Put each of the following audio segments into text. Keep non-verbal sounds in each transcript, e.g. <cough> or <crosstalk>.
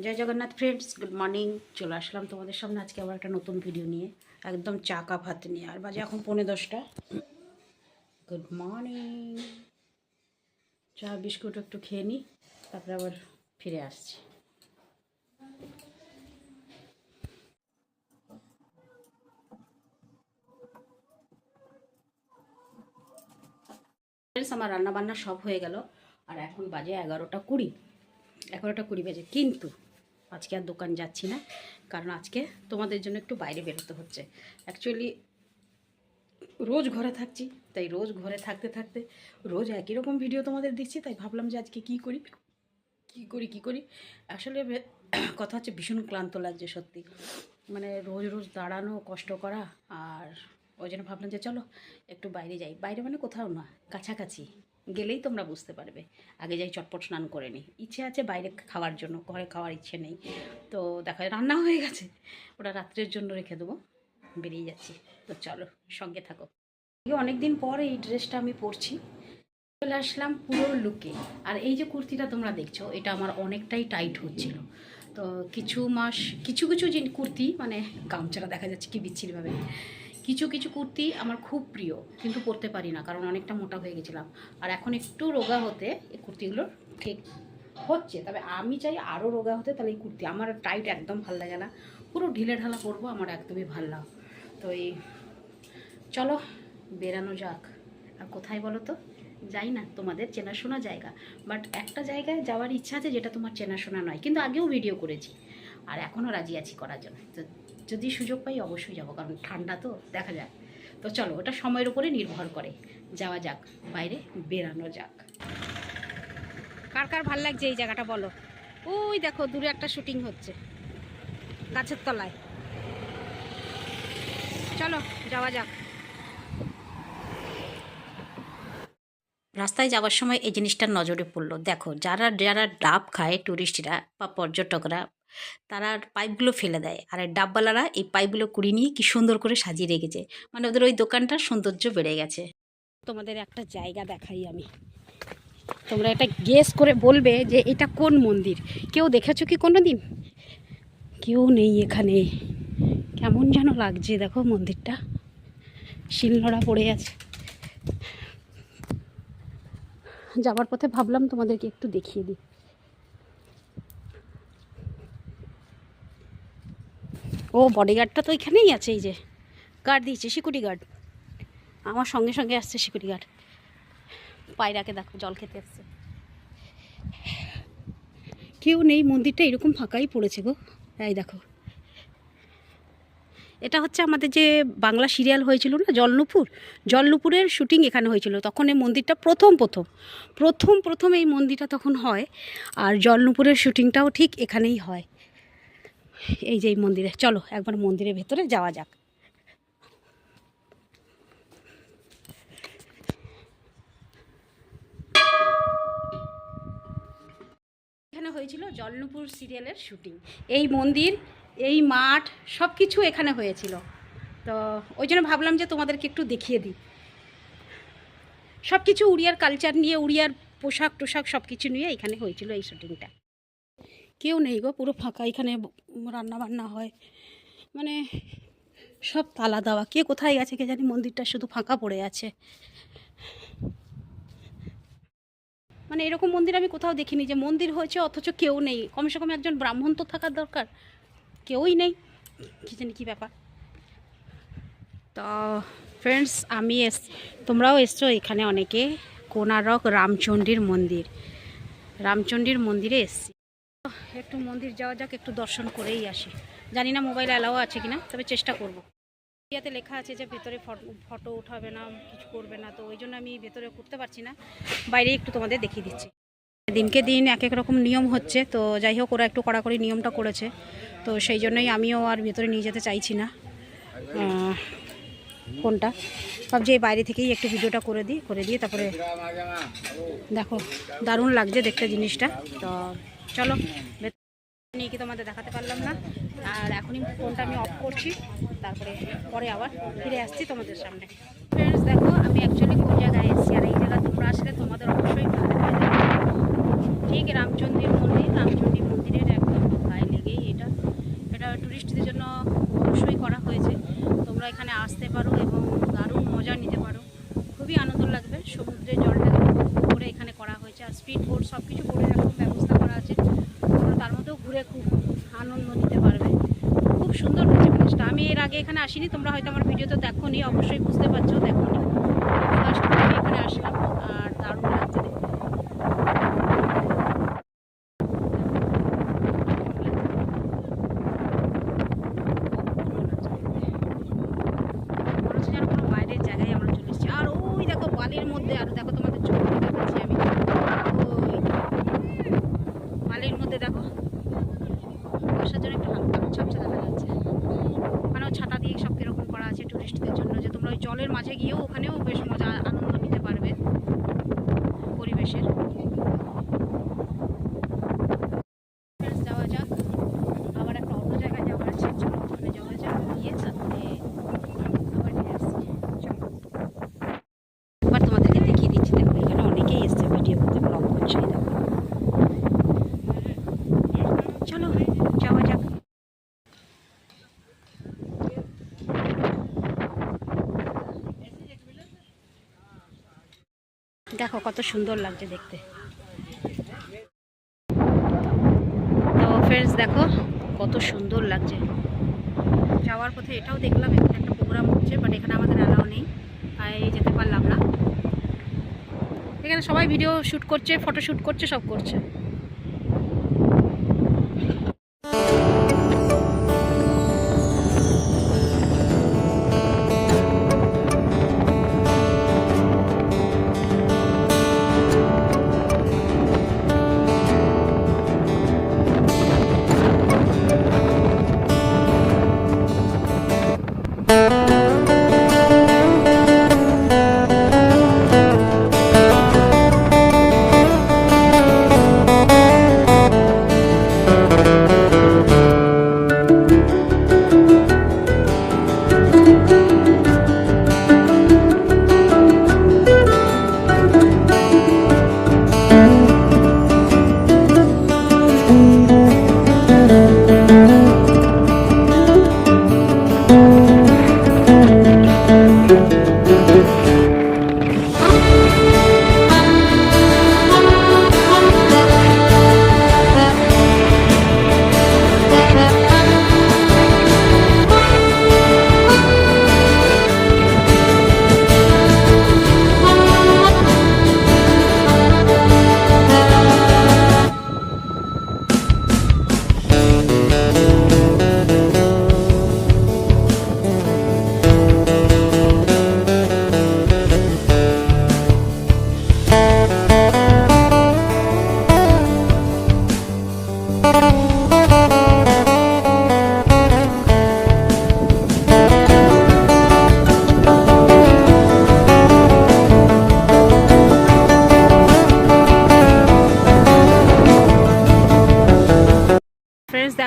জয় Jagannath friends good morning চলে আসলাম তোমাদের সামনে আজকে আবার একটা নতুন ভিডিও নিয়ে। একদম চা হাতে নিয়ে। আর বাজে এখন পৌনে দশটা। গুড মর্নিং চা, বিস্কুট একটু খেয়ে নিই তারপরে আবার ফিরে আসছি। ফ্রেন্ডস আমার রান্না বান্না সব হয়ে গেল। আর এখন বাজে এগারোটা কুড়ি। এগারোটা কুড়ি বাজে। কিন্তু আজকে আর দোকান যাচ্ছি না, কারণ আজকে তোমাদের জন্য একটু বাইরে বেরোতে হচ্ছে। অ্যাকচুয়ালি রোজ ঘরে থাকছি, তাই রোজ ঘরে থাকতে থাকতে রোজ একই রকম ভিডিও তোমাদের দিচ্ছি তাই ভাবলাম যে আজকে কি করি কি করি কি করি? আসলে <coughs> কথা হচ্ছে ভীষণ ক্লান্ত লাগছে সত্যি। মানে রোজ রোজ দাঁড়ানো, কষ্ট করা, আর ওই জন্য ভাবলাম যে চলো একটু বাইরে যাই। বাইরে মানে কোথাও না, কাছাকাছি। গেলেই তোমরা বুঝতে পারবে। আগে যাই চটপট স্নান করে নিই। ইচ্ছে আছে বাইরে খাওয়ার জন্য, ঘরে খাওয়ার ইচ্ছে নেই। তো দেখা রান্না হয়ে গেছে। ওটা রাত্রের জন্য রেখে দেবো। বেরিয়ে যাচ্ছি। তো চলো, সঙ্গে থাকো। অনেক দিন পর এই ড্রেসটা আমি পরছি। চলে আসলাম পুরো লুকে আর এই যে কুর্তিটা তোমরা দেখছ, এটা আমার অনেকটাই টাইট হচ্ছিল। তো কিছু মাস, কিছু কিছু যে কুর্তি মানে গামছাটা দেখা যাচ্ছে কি বিচ্ছিরিভাবে। কিছু কিছু কুর্তি আমার খুব প্রিয়, কিন্তু পরতে পারি না, কারণ অনেকটা মোটা হয়ে গেছিলাম। আর এখন একটু রোগা হতে এই কুর্তিগুলোর ঠিক হচ্ছে, তবে আমি চাই আরও রোগা হতে তাহলে এই কুর্তি। আমার টাইট একদম ভালো লাগে না। পুরো ঢিলে ঢালা পরবো, আমার একদমই ভালো লাগে তো এই, চলো বেরানো যাক। আর কোথায় বলো তো? যাই না, তোমাদের চেনাশোনা জায়গা। বাট একটা জায়গায় যাওয়ার ইচ্ছা আছে যেটা তোমার চেনাশোনা নয়, কিন্তু আগেও ভিডিও করেছি। আর এখনও রাজি আছি করার জন্য। তো যদি সুযোগ পাই অবশ্যই যাব, কারণ ঠান্ডা তো, দেখা যাক। তো চলো, ওটা সময়ের উপরে নির্ভর করে। যাওয়া যাক, বাইরে বেরানো যাক। কার কার ভালো লাগছে এই জায়গাটা বলো? ওই দেখো, দূরে একটা শুটিং হচ্ছে, গাছের তলায়। চলো, যাওয়া যাক। রাস্তায় যাওয়ার সময় এই জিনিসটা নজরে পড়ল। দেখো, যারা যারা ডাব খায়, টুরিস্টরা বা পর্যটকরা তারা পাইপগুলো ফেলে দেয়। আর এই ডাবওয়ালারা এই পাইপগুলো কুড়িয়ে নিয়ে কি সুন্দর করে সাজিয়ে রেখেছে। মানে ওদের ওই দোকানটার সৌন্দর্য বেড়ে গেছে। তোমাদের একটা জায়গা দেখাই আমি। তোমরা এটা গেস করে বলবে যে এটা কোন মন্দির? কেউ দেখেছ কি কোনো দিন কেউ নেই এখানে। কেমন যেন লাগছে দেখো মন্দিরটা। শিলনোড়া পড়ে আছে। যাওয়ার পথে ভাবলাম তোমাদেরকে একটু দেখিয়ে দিই। ও বডিগার্ডটা তো এখানেই আছে, এই যে গার্ড দিয়েছে সিকিউরিটি গার্ড আমার সঙ্গে সঙ্গে আসছে সিকিউরিটি গার্ড পায়রাকে দেখো, জল খেতে আসছে কেউ নেই, মন্দিরটা এরকম ফাঁকাই পড়েছে গো। এই দেখো। এটা হচ্ছে আমাদের যে বাংলা সিরিয়াল হয়েছিল না, জলনুপুর? জলনুপুরের শুটিং এখানে হয়েছিল, তখন এই মন্দিরটা প্রথম প্রথম। প্রথম প্রথম এই মন্দিরটা তখন হয়, আর জলনুপুরের শুটিংটাও ঠিক এখানেই হয়। এই যে এই মন্দিরে, চলো একবার মন্দিরের ভেতরে যাওয়া যাক। এখানে হয়েছিল জলনুপুর সিরিয়ালের শুটিং। এই মন্দির, এই মাঠ সব কিছু এখানে হয়েছিল। তো ওই জন্য ভাবলাম যে তোমাদেরকে একটু দেখিয়ে দিই। সব কিছু উড়িয়ার কালচার নিয়ে, উড়িয়ার পোশাক টোশাক সব কিছু নিয়ে এখানে হয়েছিল এই শুটিংটা। কেউ নেই গো, পুরো ফাঁকা এখানে রান্না বান্না হয়। মানে সব তালা দেওয়া। কে কোথায় গেছে কে জানি মন্দিরটা শুধু ফাঁকা পড়ে আছে। মানে এরকম মন্দির আমি কোথাও দেখিনি যে মন্দির হয়েছে অথচ কেউ নেই। কমসে কম একজন ব্রাহ্মণ তো থাকার দরকার। কেউই নেই। কী জানি কী ব্যাপার। তো ফ্রেন্ডস আমি এস, তোমরাও এসছো এখানে অনেকে। কোনারক রামচণ্ডীর মন্দির। রামচণ্ডীর মন্দিরে এসছি। একটু মন্দির যাওয়া যাক, একটু দর্শন করেই আসি। জানি না মোবাইল অ্যালাও আছে কিনা, তবে চেষ্টা করব। ইয়াতে লেখা আছে যে ভেতরে ফটো উঠাবে না, কিছু করবে না, তো ওই জন্য আমি ভেতরে করতে পারছি না বাইরে একটু তোমাদের দেখিয়ে দিচ্ছি। দিনকে দিন এক এক রকম নিয়ম হচ্ছে, তো যাই হোক ওরা একটু কড়াকড়ি নিয়মটা করেছে, তো সেই জন্যই আমিও আর ভেতরে নিয়ে যেতে চাইছি না। কোনটা? ভাবছি এই বাইরে থেকেই একটু ভিডিওটা করে দিই, করে দিয়ে তারপরে দেখো, দারুণ লাগছে দেখতে জিনিসটা। তো চলো নিয়ে কি তোমাদের দেখাতে পারলাম না। আর এখনই ফোনটা আমি অফ করছি, তারপরে, পরে আবার ফিরে আসছি তোমাদের সামনে। ফ্রেন্ডস দেখো, আমি অ্যাকচুয়ালি কোন জায়গায় এসেছি, আর এই জায়গা তোমরা আসলে তোমাদের অবশ্যই ঠিক রামচন্দ্রীর মন্দির, রামচন্দ্রী মন্দিরের একদম গায়ে লেগেই এটা। এটা টুরিস্টদের জন্য অবশ্যই করা হয়েছে। তোমরা এখানে আসতে পারো এবং দারুণ মজা নিতে পারো। খুবই আনন্দ লাগবে, সমুদ্রের জলটা করে এখানে করা হয়েছে, আর স্পিড বোর্ড সব কিছু করে সুন্দর আমি এর আগে এখানে আসিনি, তোমরা হয়তো আমার ভিডিওতে দেখো নি অবশ্যই বুঝতে পারছ দেখো নি আমি এখানে আসলাম, আর দারুণ লাগছে বাইরের জায়গায় আমরা চলে এসেছি। আর ওই দেখো বালির মধ্যে, আর দেখো তোমাদের চোখ দেখাচ্ছি আমি ওই বালির মধ্যে দেখো বর্ষার জন্য একটু হালকা ঝাপসা দেখা যাচ্ছে ওখানেও ছাতা দিয়ে সব কীরকম করা আছে টুরিস্টদের জন্য যে তোমরা ওই জলের মাঝে গিয়েও ওখানেও বেশ মজা আনন্দ নিতে পারবে পরিবেশের Friends, যাওয়া যাক আবার একটা অন্য জায়গায় যাওয়ার আছে চলো ওখানে যাওয়া যাক গিয়ে তারপরে আবার ফিরে আসছি চলো এবার তোমাদেরকে দেখিয়ে দিচ্ছি দেখো এখানে অনেকেই এসছে ভিডিও করতে ব্লগ করছে এই দেখো চলো যাওয়া যাক দেখো কত সুন্দর লাগছে দেখতে। তো ফ্রেন্ডস দেখো কত সুন্দর লাগছে। যাওয়ার পথে এটাও দেখলাম, এখানে একটা প্রোগ্রাম হচ্ছে বাট এখানে আমাদের অ্যালাউ নেই। তাই যেতে পারলাম না। এখানে সবাই ভিডিও শ্যুট করছে ফটো শ্যুট করছে, সব করছে।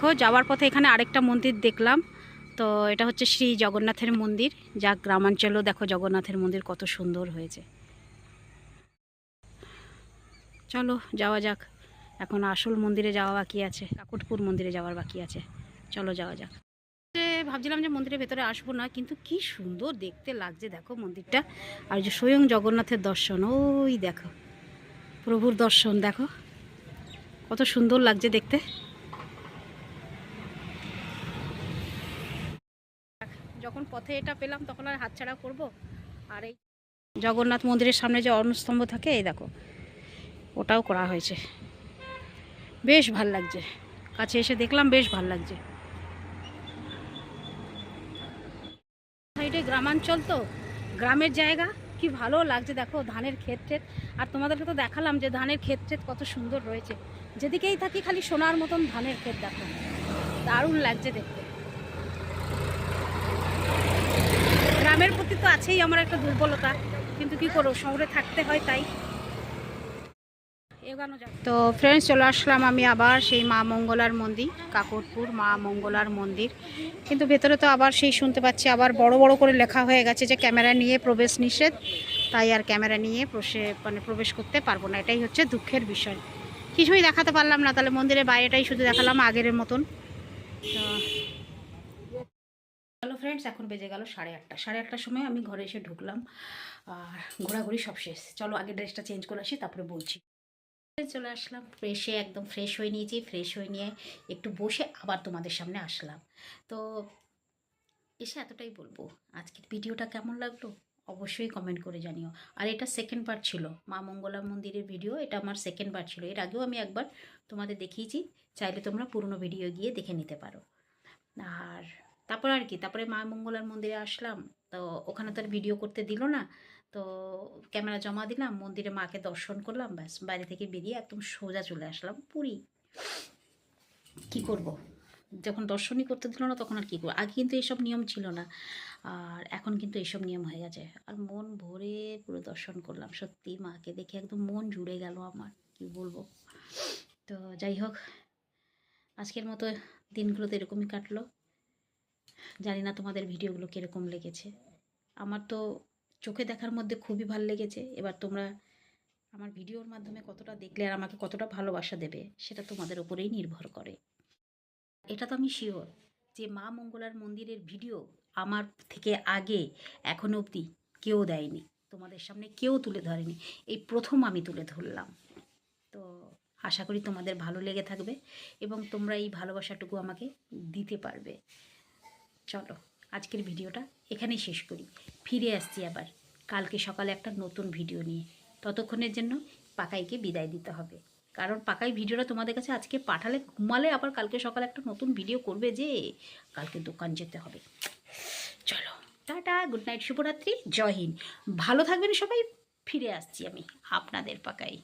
দেখো, যাওয়ার পথে এখানে আরেকটা মন্দির দেখলাম। তো এটা হচ্ছে শ্রী জগন্নাথের মন্দির। যা গ্রামাঞ্চলেও দেখো জগন্নাথের মন্দির কত সুন্দর হয়েছে। চলো, যাওয়া যাক। এখন আসল মন্দিরে যাওয়া বাকি আছে। কাকটপুর মন্দিরে যাওয়ার বাকি আছে। চলো, যাওয়া যাক। ভাবছিলাম যে মন্দিরের ভেতরে আসব না, কিন্তু কি সুন্দর দেখতে লাগছে দেখো মন্দিরটা। আর যে স্বয়ং জগন্নাথের দর্শন, ওই দেখো। প্রভুর দর্শন, দেখো। কত সুন্দর লাগছে দেখতে যখন পথে এটা পেলাম, তখন আর হাতছাড়া করব? আর এই জগন্নাথ মন্দিরের সামনে যে অর্ণস্তম্ভ থাকে, এই দেখো, ওটাও করা হয়েছে। বেশ ভালো লাগছে। কাছে এসে দেখলাম বেশ ভালো লাগছে। সাইডে গ্রামাঞ্চল তো, গ্রামের জায়গা, কি ভালো লাগছে দেখো, ধানের ক্ষেত ক্ষেত আর তোমাদেরকে তো দেখালাম যে ধানের ক্ষেত ক্ষেত কত সুন্দর রয়েছে। যেদিকেই থাকি খালি সোনার মতন ধানের ক্ষেত দেখো। দারুণ লাগছে দেখতে। গ্রামের প্রতি তো আছেই আমার একটা দুর্বলতা। কিন্তু কি করো শহরে থাকতে হয় তাই। তো ফ্রেন্ডস চলে আসলাম আমি আবার সেই মা মঙ্গলার মন্দির, কাকরপুর মা মঙ্গলার মন্দির। কিন্তু ভেতরে তো আবার সেই শুনতে পাচ্ছি, আবার বড় বড় করে লেখা হয়ে গেছে যে ক্যামেরা নিয়ে প্রবেশ নিষেধ। তাই আর ক্যামেরা নিয়ে মানে প্রবেশ করতে পারব না, এটাই হচ্ছে দুঃখের বিষয়। কিছুই দেখাতে পারলাম না, তাহলে মন্দিরের বাইরেটাই শুধু দেখালাম আগের মতন। তো হ্যালো ফ্রেন্ডস এখন বেজে গেল সাড়ে আটটা। সাড়ে আটটার সময় আমি ঘরে এসে ঢুকলাম আর ঘোরাঘুরি সব শেষ। চলো আগে ড্রেসটা চেঞ্জ করে আসি, তারপরে বলছি। চলে আসলাম ফ্রেশে একদম ফ্রেশ হয়ে নিয়েছি ফ্রেশ হয়ে নিয়ে একটু বসে আবার তোমাদের সামনে আসলাম। তো এসে এতটাই বলব, আজকের ভিডিওটা কেমন লাগল? অবশ্যই কমেন্ট করে জানিও। আর এটা সেকেন্ড পার্ট ছিল, মা মঙ্গলা মন্দিরের ভিডিও এটা আমার সেকেন্ড পার্ট ছিল। এর আগেও আমি একবার তোমাদের দেখিয়েছি, চাইলে তোমরা পুরনো ভিডিও গিয়ে দেখে নিতে পারো। আর তারপর আর কি, তারপরে মা মঙ্গলার মন্দিরে আসলাম, তো ওখানে তো আর ভিডিও করতে দিল না, তো ক্যামেরা জমা দিলাম, মন্দিরে মাকে দর্শন করলাম, ব্যাস বাইরে থেকে বেরিয়ে একদম সোজা চলে আসলাম পুরী। কি করব? যখন দর্শনই করতে দিল না তখন আর কী করব? আগে কিন্তু এইসব নিয়ম ছিল না, আর এখন কিন্তু এইসব নিয়ম হয়ে গেছে। আর মন ভরে পুরো দর্শন করলাম, সত্যি মাকে দেখে একদম মন জুড়ে গেল আমার, কি বলব? তো যাই হোক, আজকের মতো দিনগুলো তো এরকমই কাটলো। জানি না তোমাদের ভিডিওগুলো কীরকম লেগেছে। আমার তো চোখে দেখার মধ্যে খুবই ভালো লেগেছে। এবার তোমরা আমার ভিডিওর মাধ্যমে কতটা দেখলে আর আমাকে কতটা ভালোবাসা দেবে, সেটা তোমাদের উপরেই নির্ভর করে। এটা তো আমি শিওর যে মা মঙ্গলার মন্দিরের ভিডিও আমার থেকে আগে এখনও অবধি কেউ দেয়নি। তোমাদের সামনে কেউ তুলে ধরেনি। এই প্রথম আমি তুলে ধরলাম। তো আশা করি তোমাদের ভালো লেগে থাকবে এবং তোমরা এই ভালোবাসাটুকু আমাকে দিতে পারবে। চলো, আজকের ভিডিওটা এখানেই শেষ করি। ফিরে আসছি আবার কালকে সকালে একটা নতুন ভিডিও নিয়ে। ততক্ষণের জন্য পাকাইকে বিদায় দিতে হবে। কারণ পাকাই ভিডিওটা তোমাদের কাছে আজকে পাঠালে, ঘুমালে আবার কালকে সকালে একটা নতুন ভিডিও করবে যে কালকে দোকান যেতে হবে। চলো, টাটা গুড নাইট শুভরাত্রি, জয় হিন্দ। ভালো থাকবেন সবাই, ফিরে আসছি আমি আপনাদের পাকাই।